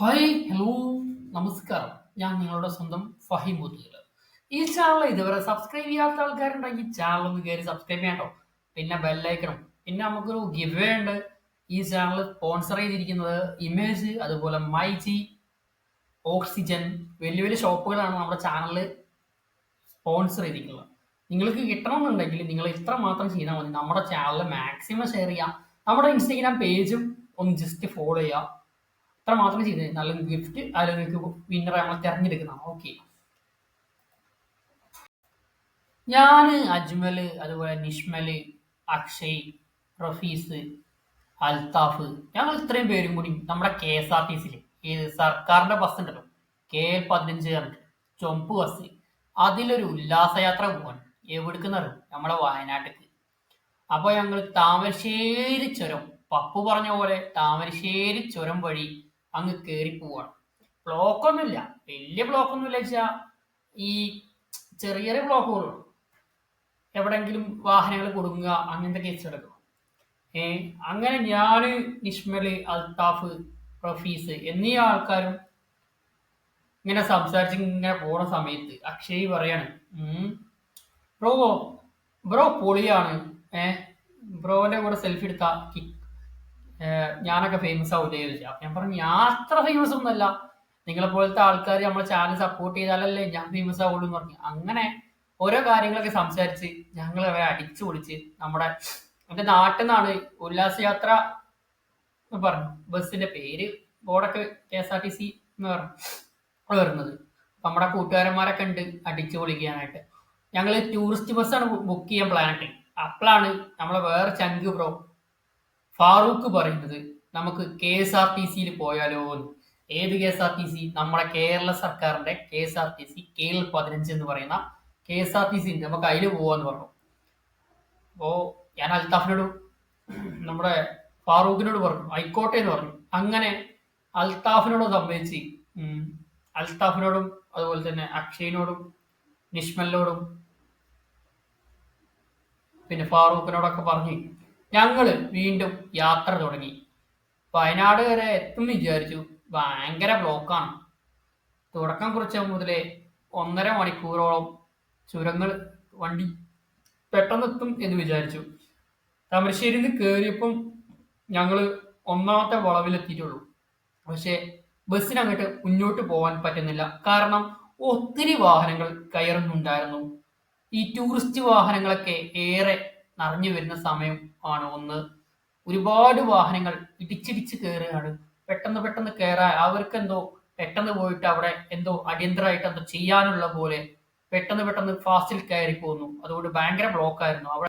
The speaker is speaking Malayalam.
ഹായ് ഹലോ നമസ്കാരം. ഞാൻ നിങ്ങളുടെ സ്വന്തം ഫഹിം മുത്തീൽ ഈ ചാനൽ ഇതുവരെ സബ്സ്ക്രൈബ് ചെയ്യാത്ത ആൾക്കാരുണ്ടെങ്കിൽ ചാനൽ ഒന്ന് കയറി സബ്സ്ക്രൈബ് ചെയ്യാട്ടോ. പിന്നെ ബെല്ലൈക്കണം പിന്നെ നമുക്കൊരു ഗിവ് ഉണ്ട്. ഈ ചാനൽ സ്പോൺസർ ചെയ്തിരിക്കുന്നത് ഇമേജ് അതുപോലെ മൈജി ഓക്സിജൻ വലിയ വലിയ ഷോപ്പുകളാണ് നമ്മുടെ ചാനൽ സ്പോൺസർ ചെയ്തിരിക്കുന്നത്. നിങ്ങൾക്ക് കിട്ടണമെന്നുണ്ടെങ്കിൽ നിങ്ങൾ ഇത്ര മാത്രം ചെയ്താൽ മതി. നമ്മുടെ ചാനൽ മാക്സിമം ഷെയർ ചെയ്യാം. നമ്മുടെ ഇൻസ്റ്റഗ്രാം പേജും ഒന്ന് ജസ്റ്റ് ഫോളോ ചെയ്യുക. അത്ര മാത്രം ചെയ്തത് നല്ല ഗിഫ്റ്റ് അതിൽ വിന്നർ നമ്മൾ തിരഞ്ഞെടുക്കുന്നതാണ് ഓക്കെ ഞാൻ അജ്മൽ അതുപോലെ നിഷ്മൽ അക്ഷയ് റഫീസ് അൽത്താഫ് ഞങ്ങൾ ഇത്രയും പേരും കൂടി നമ്മുടെ കെ എസ് ആർ ടി സിയിൽ ഏത് സർക്കാരിന്റെ ബസ് ഉണ്ടല്ലോ കെ എൽ പതിനഞ്ച് പറഞ്ഞിട്ട് ചൊമ്പ് ബസ് അതിലൊരു ഉല്ലാസയാത്ര പോകാൻ എവിടുക്കുന്നറിയും നമ്മളെ വയനാട്ടിക്ക്. അപ്പോൾ ഞങ്ങൾ താമരശ്ശേരി ചുരം പപ്പു പറഞ്ഞ പോലെ താമരശ്ശേരി ചുരം വഴി അങ്ങ് കയറി പോവാണ് ബ്ലോക്ക് ഒന്നുമില്ല. വലിയ ബ്ലോക്ക് ഒന്നുമില്ല വെച്ചാൽ ഈ ചെറിയ ചെറിയ ബ്ലോക്കുകളുള്ളൂ എവിടെങ്കിലും വാഹനങ്ങൾ കൊടുങ്ങുക അങ്ങനത്തെ കേസ് എടുക്കും ഏ അങ്ങനെ ഞാൻ നിഷ്മൽ അൽത്താഫ് റഫീസ് എന്നീ ആൾക്കാരും ഇങ്ങനെ സംസാരിച്ച് ഇങ്ങനെ പോണ സമയത്ത് അക്ഷയ് പറയാണ് ബ്രോ ബ്രോ പൊളിയാണ്. ഏ ബ്രോന്റെ കൂടെ സെൽഫി എടുത്ത ഞാനൊക്കെ ഫേമസ് ആവില്ലേ ചോദിച്ചു. അപ്പൊ ഞാൻ പറഞ്ഞു ഞാൻ അത്ര ഫേമസ് ഒന്നുമല്ല. നിങ്ങളെ പോലത്തെ ആൾക്കാർ നമ്മളെ ചാനൽ സപ്പോർട്ട് ചെയ്താലല്ലേ ഞാൻ ഫേമസ് ആവുള്ളൂ എന്ന് പറഞ്ഞു. അങ്ങനെ ഓരോ കാര്യങ്ങളൊക്കെ സംസാരിച്ച് ഞങ്ങൾ അവരെ അടിച്ചു പൊളിച്ച് നമ്മുടെ എന്റെ നാട്ടിൽ നിന്നാണ് ഉല്ലാസയാത്ര എന്ന് പറഞ്ഞു. ബസ്സിന്റെ പേര് ബോർഡൊക്കെ K S R T C എന്ന് പറഞ്ഞു. വരുന്നത്. നമ്മുടെ കൂട്ടുകാരന്മാരൊക്കെ ഉണ്ട് അടിച്ചു പൊളിക്കാനായിട്ട്. ഞങ്ങൾ ടൂറിസ്റ്റ് ബസ്സാണ് ബുക്ക് ചെയ്യാൻ പ്ലാൻ ഇട്ടത്. അപ്പോഴാണ് നമ്മളെ വേറെ ചങ്ക് ബ്രോ ഫാറൂഖ് പറയുന്നത് നമുക്ക് കെ എസ് ആർ ടി സിയിൽ പോയാലോ ഏത് K S R T C? നമ്മുടെ കേരള സർക്കാരിന്റെ K S R T C K L പതിനഞ്ച് എന്ന് പറയുന്ന K S R T C ഉണ്ട്. നമുക്ക് അതിൽ പോവാന്ന് പറഞ്ഞു. അപ്പോ ഞാൻ അൽത്താഫിനോട് നമ്മുടെ ഫാറൂഖിനോട് പറഞ്ഞു ആയിക്കോട്ടെ എന്ന് പറഞ്ഞു. അങ്ങനെ അൽത്താഫിനോട് സംബന്ധിച്ച് അൽത്താഫിനോടും അതുപോലെ തന്നെ അക്ഷയിനോടും നിഷ്മലിനോടും പിന്നെ ഫാറൂഖിനോടൊക്കെ പറഞ്ഞു ഞങ്ങൾ വീണ്ടും യാത്ര തുടങ്ങി. വയനാട് വരെ എത്തും വിചാരിച്ചു. ഭയങ്കര ബ്ലോക്കാണ്. തുടക്കം കുറിച്ച മുതലേ ഒന്നര മണിക്കൂറോളം ചുരങ്ങൾ വണ്ടി പെട്ടെന്ന് എത്തും എന്ന് വിചാരിച്ചു. താമരശ്ശേരിയിൽ നിന്ന് കയറിയപ്പം ഞങ്ങൾ ഒന്നാമത്തെ വളവിലെത്തിയിട്ടുള്ളൂ. പക്ഷേ ബസ്സിന് അങ്ങോട്ട് മുന്നോട്ട് പോകാൻ പറ്റുന്നില്ല. കാരണം ഒത്തിരി വാഹനങ്ങൾ കയറുന്നുണ്ടായിരുന്നു. ഈ ടൂറിസ്റ്റ് വാഹനങ്ങളൊക്കെ ഏറെ നിറഞ്ഞു വരുന്ന സമയം ആണ് ഒന്ന്. ഒരുപാട് വാഹനങ്ങൾ ഇടിച്ചിടിച്ച് കയറുകയാണ് പെട്ടെന്ന് പെട്ടെന്ന് കയറാൻ അവർക്ക് എന്തോ പെട്ടെന്ന് പോയിട്ട് അവിടെ എന്തോ അടിയന്തരമായിട്ട് എന്തോ ചെയ്യാനുള്ള പോലെ പെട്ടെന്ന് പെട്ടെന്ന് ഫാസ്റ്റിൽ കയറി പോകുന്നു അതുകൊണ്ട് ഭയങ്കര ബ്ലോക്ക് ആയിരുന്നു. അവിടെ